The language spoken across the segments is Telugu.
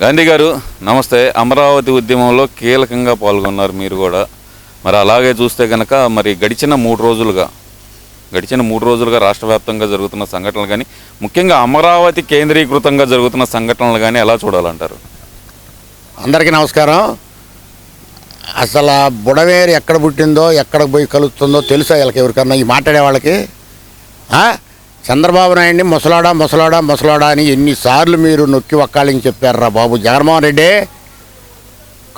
గాంధీ గారు నమస్తే. అమరావతి ఉద్యమంలో కీలకంగా పాల్గొన్నారు మీరు కూడా. మరి అలాగే చూస్తే కనుక మరి గడిచిన మూడు రోజులుగా గడిచిన మూడు రోజులుగా రాష్ట్ర వ్యాప్తంగా జరుగుతున్న సంఘటనలు కానీ ముఖ్యంగా అమరావతి కేంద్రీకృతంగా జరుగుతున్న సంఘటనలు కానీ ఎలా చూడాలంటారు? అందరికీ నమస్కారం. అసలు ఆ బుడవేరు ఎక్కడ పుట్టిందో ఎక్కడ పోయి కలుస్తుందో తెలుసా వీళ్ళకి ఎవరికన్నా? ఈ మాట్లాడే వాళ్ళకి? చంద్రబాబు నాయుడిని ముసలాడా ముసలాడా ముసలాడా అని ఎన్నిసార్లు మీరు నొక్కి ఒక్కాలని చెప్పారా బాబు. జగన్మోహన్ రెడ్డి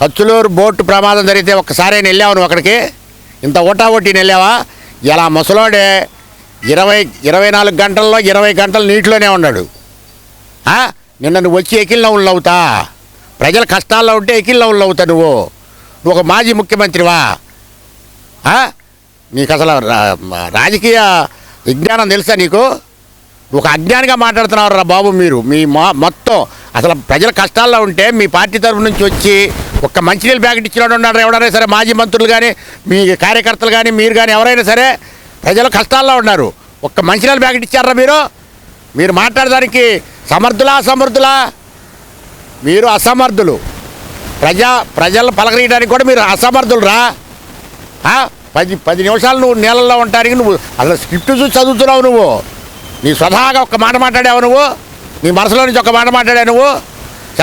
ఖర్చులూరు బోటు ప్రమాదం జరిగితే ఒక్కసారి వెళ్ళావు నువ్వు అక్కడికి? ఇంత ఓటా ఓటీని వెళ్ళావా ఇలా ముసలోడే ఇరవై ఇరవై నాలుగు గంటల్లో ఇరవై గంటలు నీటిలోనే ఉన్నాడు. ఆ? నిన్న నువ్వు వచ్చి ఎకిల్ అవుతా. ప్రజల కష్టాల్లో ఉంటే ఎకిల్ అవుతా నువ్వు. నువ్వు ఒక మాజీ ముఖ్యమంత్రివా? నీకు అసలు రా- రాజకీయ విజ్ఞానం తెలుసా నీకు? ఒక అజ్ఞానిగా మాట్లాడుతున్నారు రా బాబు మీరు. మీ మా మొత్తం అసలు ప్రజల కష్టాల్లో ఉంటే మీ పార్టీ తరఫు నుంచి వచ్చి ఒక్క మంచినీళ్ళు ప్యాకెట్ ఇచ్చినట్టు ఉన్నాడు ఎవరైనా సరే మాజీ మంత్రులు కానీ మీ కార్యకర్తలు కానీ మీరు కానీ ఎవరైనా సరే ప్రజలు కష్టాల్లో ఉన్నారు. ఒక్క మంచినీళ్ళ ప్యాకెట్ ఇచ్చారా మీరు? మీరు మాట్లాడడానికి సమర్థులా అసమర్థులా? మీరు అసమర్థులు. ప్రజా ప్రజలను పలకరించడానికి కూడా మీరు అసమర్థులు రా. పది పది నిమిషాలు నువ్వు నీళ్ళల్లో ఉంటానికి నువ్వు అసలు స్క్రిప్ట్ చూసి చదువుతున్నావు నువ్వు. నీ స్వతహాగా ఒక్క మాట మాట్లాడావు నువ్వు. నీ మనసులో నుంచి ఒక మాట మాట్లాడావు నువ్వు.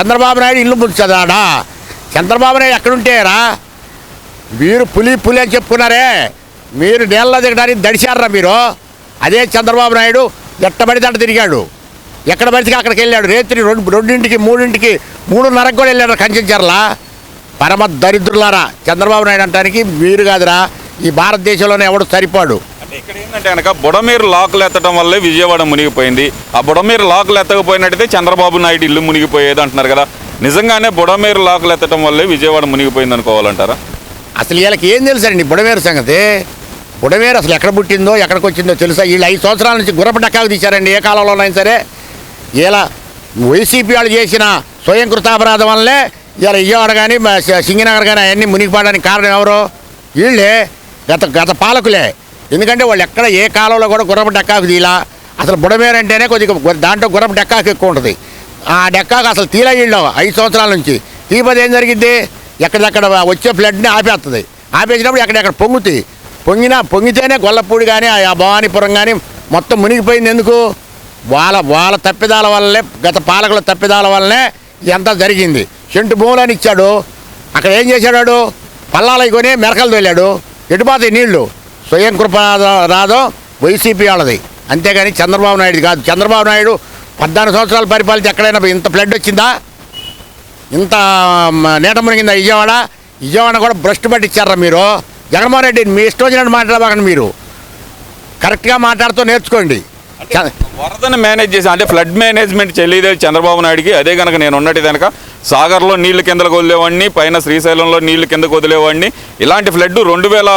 చంద్రబాబు నాయుడు ఇల్లు ముంచదాడా చంద్రబాబు నాయుడు ఎక్కడుంటే రా మీరు పులి పులి అని చెప్పుకున్నారే. మీరు నీళ్ళలో దిగడానికి దడిచారా మీరు? అదే చంద్రబాబు నాయుడు ఎట్టబడితే అట్ట తిరిగాడు. ఎక్కడ పడితే అక్కడికి వెళ్ళాడు. రేత్రి రెండు రెండింటికి మూడింటికి మూడున్నరకు కూడా వెళ్ళాడు కంచెంచర్లా పరమ దరిద్రులారా చంద్రబాబు నాయుడు అంటానికి మీరు కాదురా. ఈ భారతదేశంలోనే ఎవడు సరిపోడు? అంటే ఇక్కడ ఏంటంటే కనుక బుడమేరు లాకులు ఎత్తడం వల్లే విజయవాడ మునిగిపోయింది. ఆ బుడమేరు లాకులు ఎత్తకపోయినట్టయితే చంద్రబాబు నాయుడు ఇల్లు మునిగిపోయేది అంటున్నారు కదా. నిజంగానే బుడమేరు లాకులు ఎత్తడం వల్లే విజయవాడ మునిగిపోయింది అనుకోవాలంటారా అసలు వీళ్ళకి ఏం తెలుసండి బుడమేరు సంగతి? బుడమేరు అసలు ఎక్కడ పుట్టిందో ఎక్కడికి వచ్చిందో తెలుసా? వీళ్ళు ఐదు సంవత్సరాల నుంచి గుర్రపు డక్కాకు తీశారండి ఏ కాలంలోనైనా సరే. ఇలా వైసీపీ వాళ్ళు చేసిన స్వయం కృతాపరాధం వల్లే ఇలా విజయవాడ కానీ సింగనగర్ కానీ అవన్నీ మునిగిపోవడానికి కారణం ఎవరు? వీళ్ళే గత గత పాలకులే. ఎందుకంటే వాళ్ళు ఎక్కడ ఏ కాలంలో కూడా గుర్రపు డెక్కాకు తీలా. అసలు బుడమేరంటేనే కొద్దిగా దాంట్లో గుర్రపు డెక్కాకు ఎక్కువ ఉంటుంది. ఆ డెక్కాకు అసలు తీలా ఐదు సంవత్సరాల నుంచి. తీపది ఏం జరిగింది ఎక్కడెక్కడ వచ్చే ఫ్లడ్ని ఆపేస్తుంది ఆపేసినప్పుడు ఎక్కడెక్కడ పొంగుతాయి? పొంగినా పొంగితేనే గొల్లపూడి కానీ ఆ భవానీపురం కానీ మొత్తం మునిగిపోయింది ఎందుకు? వాళ్ళ వాళ్ళ తప్పిదాల వల్లనే గత పాలకుల తప్పిదాల వల్లనే ఇదంతా జరిగింది. చెంటు భూములని ఇచ్చాడు. అక్కడ ఏం చేశాడు పల్లాలై కొని మెరకలు తోలాడు. ఎటుపోతాయి నీళ్ళు? స్వయం కృపారాధం వైసీపీ వాళ్ళది. అంతేగాని చంద్రబాబు నాయుడు కాదు. చంద్రబాబు నాయుడు పద్నాలుగు సంవత్సరాలు పరిపాలించి ఎక్కడైనా ఇంత ఫ్లడ్ వచ్చిందా? ఇంత మ, నీట మునిగిందా విజయవాడ? విజయవాడ కూడా భ్రష్టు పట్టించారా మీరు? జగన్మోహన్ రెడ్డి మీ ఇష్టం వచ్చినట్టు మాట్లాడబాకండి మీరు. కరెక్ట్గా మాట్లాడుతూ నేర్చుకోండి. వరదను మేనేజ్ చేసి అంటే ఫ్లడ్ మేనేజ్మెంట్ చేయలేదు చంద్రబాబు నాయుడికి. అదే కనుక నేను ఉన్నట్టు కనుక సాగర్లో నీళ్ళు కిందకు వదిలేవాడిని పైన శ్రీశైలంలో నీళ్ళు కిందకు వదిలేవాడిని ఇలాంటి ఫ్లడ్ రెండు వేల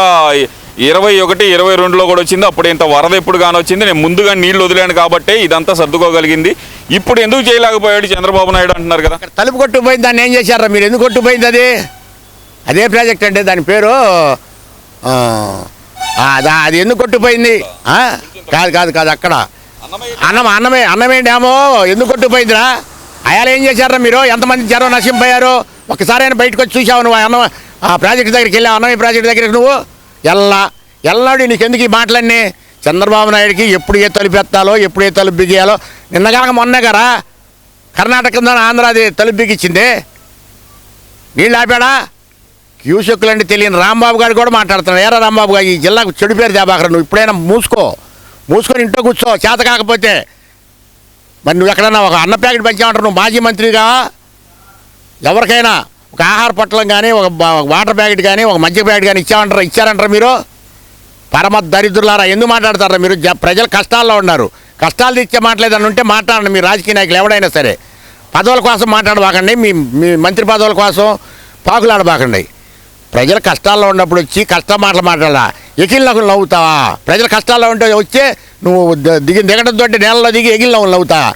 ఇరవై ఒకటి ఇరవై రెండులో కూడా వచ్చింది. అప్పుడు ఇంత వరద ఎప్పుడు కానీ వచ్చింది. నేను ముందుగా నీళ్ళు వదిలాను కాబట్టి ఇదంతా సర్దుకోగలిగింది. ఇప్పుడు ఎందుకు చేయలేకపోయాడు చంద్రబాబు నాయుడు అంటున్నారు కదా? తలుపు కొట్టుకుపోయింది. దాన్ని ఏం చేశారా మీరు? ఎందుకు కొట్టుకుపోయింది అది? అదే ప్రాజెక్ట్ అంటే దాని పేరు అది ఎందుకు కొట్టుకుపోయింది? ఆ? కాదు కాదు కాదు అక్కడ. అన్నం అన్నమే అన్నమే డ్యామో ఎందుకు కొట్టుకుపోయిందిరా? అయాలు ఏం చేశారా మీరు? ఎంతమంది జ్వరం నశింపోయారు ఒకసారి ఆయన బయటకు వచ్చి చూసావు నువ్వు? అన్న ఆ ప్రాజెక్ట్ దగ్గరికి వెళ్ళావు? అన్నమయ్య ప్రాజెక్ట్ దగ్గరికి నువ్వు? ఎల్లా. ఎల్లాడు నీకు ఎందుకు ఈ మాటలన్నీ? చంద్రబాబు నాయుడికి ఎప్పుడు ఏ తలుపు ఎత్తాలో ఎప్పుడు ఏ తలుపు బిగియాలో? నిన్నగాక మొన్న కదా కర్ణాటక ఆంధ్రాది తలుపు బిగించింది నీళ్ళు ఆపాడా? క్యూసెక్కులు తెలియని రాంబాబు గారు కూడా మాట్లాడుతున్నాడు. ఏరా రాంబాబు గారు? ఈ జిల్లాకు చెడు పేరు దేబాకరా నువ్వు ఇప్పుడైనా మూసుకో. మూసుకొని ఇంట్లో కూర్చో. చేత కాకపోతే మరి నువ్వు ఎక్కడన్నా ఒక అన్న ప్యాకెట్ పంచామంటారు నువ్వు మాజీ మంత్రిగా? ఎవరికైనా ఒక ఆహార పట్టణం కానీ ఒక వాటర్ ప్యాకెట్ కానీ ఒక మధ్య ప్యాకెట్ కానీ ఇచ్చామంటారా ఇచ్చారంటారా మీరు? పరమ దరిద్రులారా ఎందుకు మాట్లాడతారా మీరు? జ- ప్రజలు కష్టాల్లో ఉన్నారు. కష్టాలు తెచ్చే మాట్లాడేదని ఉంటే మాట్లాడండి మీ రాజకీయ నాయకులు ఎవడైనా సరే. పదవుల కోసం మాట్లాడబాకండి మీ మీ మంత్రి పదవుల కోసం పాకులాడబాకండి. ప్రజలు కష్టాల్లో ఉన్నప్పుడు వచ్చి కష్ట మాటలు మాట్లాడాలా? ఎగిల్ నవ్వుతావా? ప్రజలు కష్టాల్లో ఉంటే వచ్చే నువ్వు దిగి దిగడం తోటి నేలలో దిగి ఎగిల్ నవ్వులు నవ్వుతావా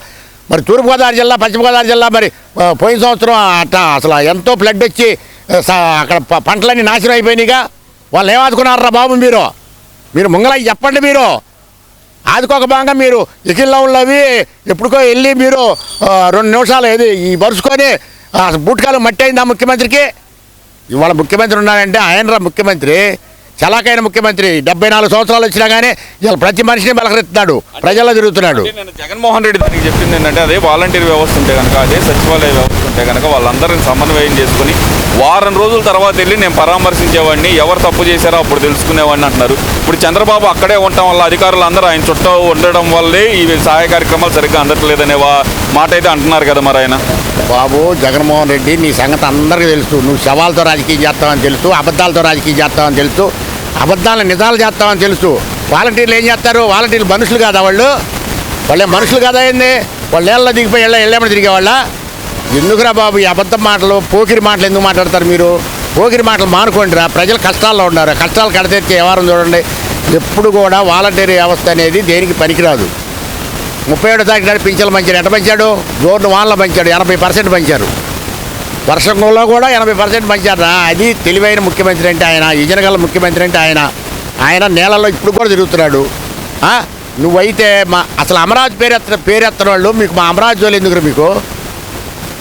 మరి తూర్పుగోదావరి జిల్లా పశ్చిమగోదావరి జిల్లా మరి పోయిన సంవత్సరం అట్లా అసలు ఎంతో ఫ్లడ్ వచ్చి అక్కడ పంటలన్నీ నాశనం అయిపోయినాయిగా. వాళ్ళు ఏం ఆదుకున్నారా బాబు మీరు? మీరు ముంగలకి చెప్పండి మీరు. ఆదుకోక భాగంగా మీరు ఎకిల్లో ఉన్నవి ఎప్పుడుకో వెళ్ళి మీరు రెండు నిమిషాలు ఏది ఈ పరుచుకొని బూటకాలు మట్టి అయిందా ముఖ్యమంత్రికి? ఇవాళ ముఖ్యమంత్రి ఉన్నాడంటే ఆయనరా ముఖ్యమంత్రి? చలాకైన ముఖ్యమంత్రి. డెబ్బై నాలుగు సంవత్సరాలు వచ్చినా కానీ ఇవాళ ప్రతి మనిషిని బలకరిస్తున్నాడు ప్రజల్లో తిరుగుతున్నాడు. నేను జగన్మోహన్ రెడ్డి దానికి చెప్పింది ఏంటంటే అదే వాలంటీర్ వ్యవస్థ ఉంటే కనుక అదే సచివాలయ వ్యవస్థ ఉంటే కనుక వాళ్ళందరిని సమన్వయం చేసుకుని వారం రోజుల తర్వాత వెళ్ళి నేను పరామర్శించేవాడిని ఎవరు తప్పు చేశారో అప్పుడు తెలుసుకునేవాడిని అంటున్నారు. ఇప్పుడు చంద్రబాబు అక్కడే ఉండటం వల్ల అధికారులు అందరూ ఆయన చుట్టూ ఉండడం వల్లే ఈ సహాయ కార్యక్రమాలు సరిగ్గా అందట్లేదనే వా- మాట అయితే అంటున్నారు కదా మరి ఆయన. బాబు జగన్మోహన్ రెడ్డి నీ సంగతి అందరికీ తెలుసు. నువ్వు శవాలతో రాజకీయం చేస్తావని తెలుసు అబద్ధాలతో రాజకీయం చేస్తావని తెలుసు అబద్ధాలను నిజాలు చేస్తామని తెలుసు. వాలంటీర్లు ఏం చేస్తారు? వాలంటీర్లు మనుషులు కాదా వాళ్ళు? వాళ్ళే మనుషులు కాదా ఏంది? వాళ్ళు ఏళ్ళ దిగిపోయి ఎళ్ళ ఎళ్ళేమని తిరిగేవాళ్ళ ఎందుకురా బాబు ఈ అబద్ధం మాటలు పోకిరి మాటలు ఎందుకు మాట్లాడతారు మీరు? పోకిరి మాటలు మానుకోండిరా. ప్రజలు కష్టాల్లో ఉన్నారు? కష్టాలు కడతెచ్చే వ్యవహారం చూడండి. ఎప్పుడు కూడా వాలంటీర్ వ్యవస్థ అనేది దేనికి పనికిరాదు. ముప్పై ఏడో తారీఖు నాడు పింఛన్లు పంచాడు ఎట్ట పంచాడు? జోర్ను వాన్లో పంచాడు. ఎనభై పర్సెంట్ పంచారు. వర్షంలో కూడా ఎనభై పర్సెంట్ పంచారా అది తెలివైన ముఖ్యమంత్రి అంటే ఆయన ఇజనగల ముఖ్యమంత్రి అంటే ఆయన. ఆయన నేలలో ఇప్పుడు కూడా తిరుగుతున్నాడు. నువ్వైతే మా అసలు అమరావతి పేరెత్త పేరెత్తన వాళ్ళు మీకు మా అమరాజ్ వాళ్ళు ఎందుకు మీకు?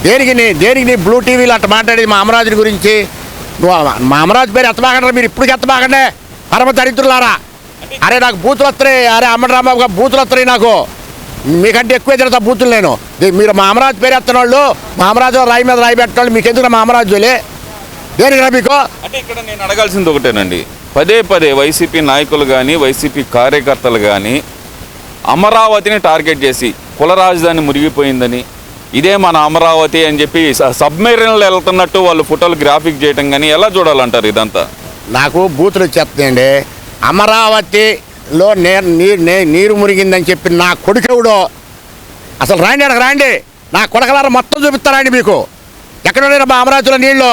దేనికి నీ దేనికి నీ బ్లూ టీవీలో అట్ట మాట్లాడేది మా అమరాజుని గురించి? నువ్వు మా అమరాజ్ పేరు ఎత్తబాకండి మీరు. ఇప్పుడు ఎత్తబాకండి పరమ దరిద్రులారా. అరే నాకు బూతులు వస్తున్నాయి అరే అమ్మరాంబాబు గారు బూతులు వస్తున్నాయి నాకు. మీకంటే ఎక్కువ తిడతా బూతులు నేను. మీరు మా అమరావతి పేరు ఎత్తన వాళ్ళు మా అమరావతి రాయి మీద రాయి పెట్టిన మీకు ఎందుకు మా అమరావతి జోలే దేనికి మీకు? అంటే ఇక్కడ నేను అడగాల్సింది ఒకటేనండి. పదే పదే వైసీపీ నాయకులు కానీ వైసీపీ కార్యకర్తలు కానీ అమరావతిని టార్గెట్ చేసి కుల రాజధాని మురిగిపోయిందని ఇదే మన అమరావతి అని చెప్పి సబ్మెరీన్లు వెళ్తున్నట్టు వాళ్ళు ఫోటోలు గ్రాఫిక్ చేయటం కానీ ఎలా చూడాలంటారు ఇదంతా? నాకు బూతులు వచ్చేస్తాయండి అమరావతిలో నే నీరు నీరు మురిగిందని చెప్పి నా కొడుకెవడో అసలు రాండి అక్కడ రాండి. నా కొడకలారా మొత్తం చూపిస్తారండి మీకు. ఎక్కడ మా అమరావతిలో నీళ్ళు?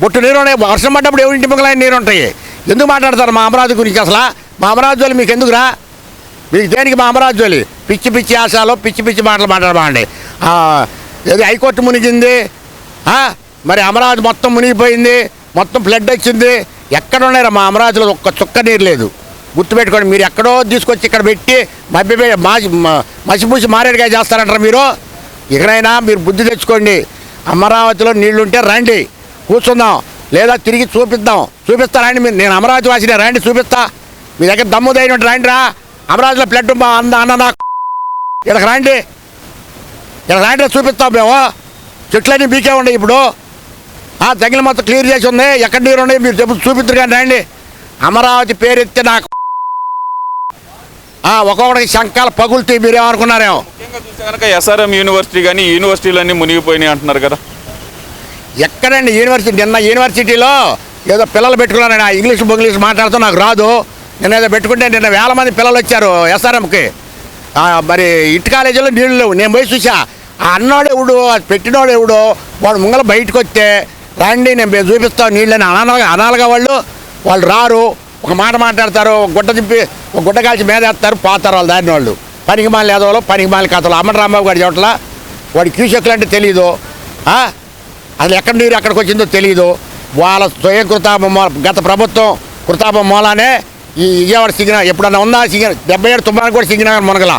బొట్టు నీరు ఉన్నాయి. వర్షం పడ్డప్పుడు ఎవరి ఇంటి మిగలైన నీరు ఉంటాయి? ఎందుకు మాట్లాడతారు మా అమరావతి గురించి అసలు? మా అమరావతి మీకు ఎందుకురా? మీకు దేనికి మా అమరావతి పిచ్చి పిచ్చి ఆశాలు పిచ్చి పిచ్చి మాటలు మాట్లాడమండి ఏది హైకోర్టు మునిగింది. మరి అమరావతి మొత్తం మునిగిపోయింది. మొత్తం ఫ్లడ్ వచ్చింది. ఎక్కడున్నారా మా అమరావతిలో ఒక్క చుక్క నీరు లేదు. గుర్తుపెట్టుకోండి మీరు ఎక్కడో తీసుకొచ్చి ఇక్కడ పెట్టి మభ్య మసిపూసి మారేడుగా చేస్తారంటారా మీరు? ఇకనైనా మీరు బుద్ధి తెచ్చుకోండి అమరావతిలో నీళ్ళుంటే రండి కూర్చుందాం లేదా తిరిగి చూపిద్దాం. చూపిస్తా రండి మీరు. నేను అమరావతి వాసినే రండి చూపిస్తా. మీ దగ్గర దమ్ము ధైర్యం రండి రా అమరావతిలో ప్లడ్ మా అన్న అన్న నా ఇక్కడికి రండి. ఇక్కడ రండి చూపిస్తాం మేము. చెట్లన్నీ బీకే ఉన్నాయి ఇప్పుడు. ఆ జంగిల్ మొత్తం క్లియర్ చేసి ఉంది. ఎక్కడ నీరు ఉన్నాయి మీరు చెప్పు చూపిద్దరు కానీ రండి. అమరావతి పేరెత్తే నాకు ఆ, ఒక్కొక్కడికి శంకాలు పగులుతాయి మీరేమనుకున్నారేమో. కనుక ఎస్ఆర్ఎం యూనివర్సిటీ కానీ యూనివర్సిటీలన్నీ మునిగిపోయినాయి అంటున్నారు కదా. ఎక్కడండి యూనివర్సిటీ? నిన్న యూనివర్సిటీలో ఏదో పిల్లలు పెట్టుకున్నారని ఆ ఇంగ్లీష్ ఇంగ్లీష్ మాట్లాడుతూ నాకు రాదు. నేను ఏదో పెట్టుకుంటే నిన్న వేల మంది పిల్లలు వచ్చారు ఎస్ఆర్ఎంకి. మరి ఇటు కాలేజీలో నీళ్ళు లేవు. నేను పోయి చూసా ఆ అన్నోడు ఎవడు పెట్టినోడు ఎవడు వాడు ముంగల బయటకు వస్తే రండి నేను మేము చూపిస్తాను నీళ్ళని. అనాలగా అనాలిగా వాళ్ళు. వాళ్ళు రారు. ఒక మాట మాట్లాడతారు. ఒక గుడ్డ దింపి ఒక గుడ్డ కాల్చి మీద వేస్తారు. పోతారు వాళ్ళు దారిని వాళ్ళు. పనికి మాలి ఏదోలో పనికి మాలి కథలు. అమ్మట రాంబాబు గారి చోట్ల వాడి క్యూసెక్లు అంటే తెలీదు. అది అసలు ఎక్కడ నీరు ఎక్కడికి వచ్చిందో తెలియదు వాళ్ళ స్వయం కృతాపం మూల గత ప్రభుత్వం కృతాపం మూలానే ఈ విజయవాడ సిగ్న ఎప్పుడన్నా ఉందా సిగ్న డెబ్బై ఏడు తుఫాను కూడా సిగ్నగర్ మునగల.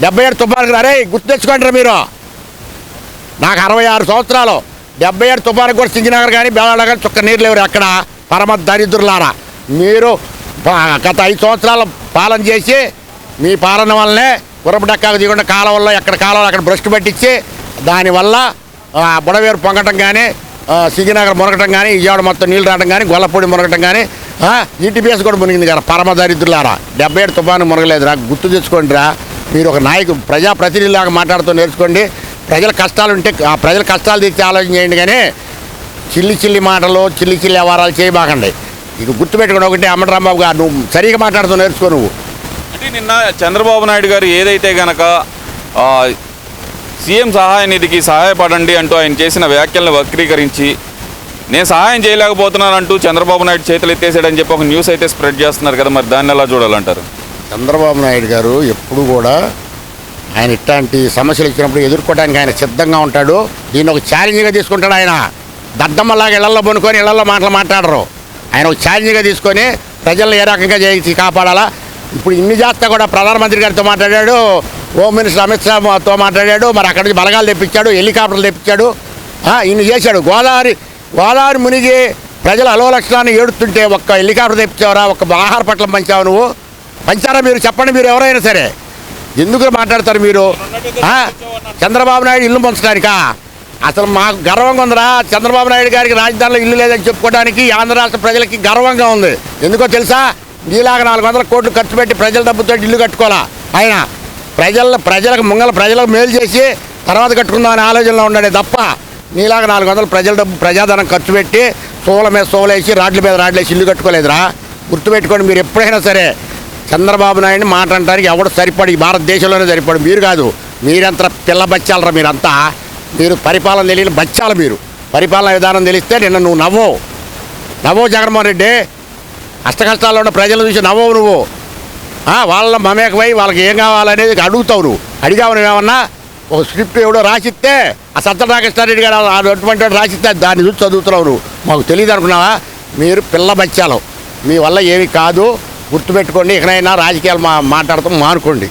డెబ్బై ఏడు తుఫానుకు అరే గుర్తు తెచ్చుకోండి మీరు. నాకు అరవై ఆరు సంవత్సరాలు. డెబ్బై ఏడు తుఫాను కూడా సింగినగర్ కానీ బేలాడ కానీ చుక్క నీరు లేవు అక్కడ. పరమ దరిద్రులారా. మీరు గత ఐదు సంవత్సరాల పాలన చేసి మీ పాలన వల్లనే గుర్రపు డక్కాకు దిగకుండా కాలువల్లో ఎక్కడ కాలంలో అక్కడ బ్రష్ పట్టించి దానివల్ల బుడవేరు పొంగటం కానీ సింగినగర్ మునగటం కానీ విజయవాడ మొత్తం నీళ్ళు రావడం కానీ గొల్లపూడి మునగటం కానీ ఈటీపీఎస్ కూడా మునిగింది కదా. పరమ దరిద్రులారా. డెబ్బై ఏడు తుఫాను మునగలేదురా. గుర్తు తెచ్చుకోండిరా. మీరు ఒక నాయకు ప్రజాప్రతినిధిలాగా మాట్లాడుతూ నేర్చుకోండి. ప్రజల కష్టాలు ఉంటే ఆ ప్రజల కష్టాలు తీర్చి ఆలోచన చేయండి కానీ చిల్లి చిల్లి మాటలు చిల్లి చిల్లి వ్యవహారాలు చేయబాకండి. ఇక గుర్తుపెట్టుకుని ఒకటి అమ్మటరాంబాబు గారు నువ్వు సరిగా మాట్లాడుతూ నేర్చుకో నువ్వు. అంటే నిన్న చంద్రబాబు నాయుడు గారు ఏదైతే గనక సీఎం సహాయ నిధికి సహాయపడండి అంటూ ఆయన చేసిన వ్యాఖ్యలను వక్రీకరించి నేను సహాయం చేయలేకపోతున్నానంటూ చంద్రబాబు నాయుడు చేతులు ఎత్తేసాడని చెప్పి ఒక న్యూస్ అయితే స్ప్రెడ్ చేస్తున్నారు కదా మరి దాన్ని ఎలా చూడాలంటారు? చంద్రబాబు నాయుడు గారు ఎప్పుడు కూడా ఆయన ఇట్లాంటి సమస్యలు ఇచ్చినప్పుడు ఎదుర్కోవడానికి ఆయన సిద్ధంగా ఉంటాడు. దీన్ని ఒక ఛాలెంజ్గా తీసుకుంటాడు ఆయన. దద్దమ్మలాగా ఇళ్ళలో పనుకొని ఇళ్ళలో మాటలు మాట్లాడరు. ఆయన ఒక ఛాలెంజ్గా తీసుకొని ప్రజలను ఏ రకంగా చేయించి కాపాడాలా? ఇప్పుడు ఇన్ని చేస్తా కూడా ప్రధానమంత్రి గారితో మాట్లాడాడు హోమ్ మినిస్టర్ అమిత్ షాతో మాట్లాడాడు మరి అక్కడి నుంచి బలగాలు తెప్పించాడు హెలికాప్టర్లు తెప్పించాడు ఇన్ని చేశాడు. గోదావరి గోదావరి మునిగి ప్రజలు అలో లక్షణాన్ని ఏడుతుంటే ఒక్క హెలికాప్టర్ తెప్పించావరా? ఒక్క ఆహార పట్లం పంచావు నువ్వు? పంచారా మీరు? చెప్పండి మీరు ఎవరైనా సరే. ఎందుకు మాట్లాడతారు మీరు? చంద్రబాబు నాయుడు ఇల్లు పంచడానికా? అసలు మాకు గర్వంగా ఉందిరా. చంద్రబాబు నాయుడు గారికి రాజధానిలో ఇల్లు లేదని చెప్పుకోవడానికి ఆంధ్ర రాష్ట్ర ప్రజలకి గర్వంగా ఉంది. ఎందుకో తెలుసా? మీలాగా నాలుగు వందల కోట్లు ఖర్చు పెట్టి ప్రజల డబ్బుతో ఇల్లు కట్టుకోవాలా? ఆయన ప్రజల ప్రజలకు ముంగల ప్రజలకు మేలు చేసి తర్వాత కట్టుకుందామనే ఆలోచనలో ఉన్నాడే తప్ప నీలాగా నాలుగు వందలు ప్రజల డబ్బు ప్రజాధనం ఖర్చు పెట్టి సోల మీద సోలేసి రాడ్ల మీద రాడ్లేసి ఇల్లు కట్టుకోలేదురా. గుర్తుపెట్టుకోండి మీరు ఎప్పుడైనా సరే చంద్రబాబు నాయుడిని మాట్లాడటానికి ఎవడు సరిపడి భారతదేశంలోనే సరిపడు మీరు కాదు. మీరంత పిల్ల బచ్చాలరా మీరంతా. మీరు పరిపాలన తెలియని బచ్చాలు మీరు. పరిపాలన విధానం తెలిస్తే నిన్న నువ్వు నవ్వవు. నవ్వవు జగన్మోహన్ రెడ్డి. అష్టకష్టాల్లో ఉన్న ప్రజలు చూసి నవ్వవు నువ్వు. వాళ్ళ మమేకమై వాళ్ళకి ఏం కావాలనేది అడుగుతావు నువ్వు. అడిగావు నువ్వేమన్నా ఒక స్క్రిప్ట్ ఎవడో రాసిస్తే ఆ సత్యనాగేశ్వరరెడ్డి గారు అటువంటి రాసిస్తే దాన్ని చూసి చదువుతున్నావు నువ్వు. మాకు తెలియదు అనుకున్నావా? మీరు పిల్ల బచ్చాలు. మీ వల్ల ఏమి కాదు. గుర్తుపెట్టుకోండి. ఇకనైనా రాజకీయాలు మా మాట్లాడతాం మానుకోండి.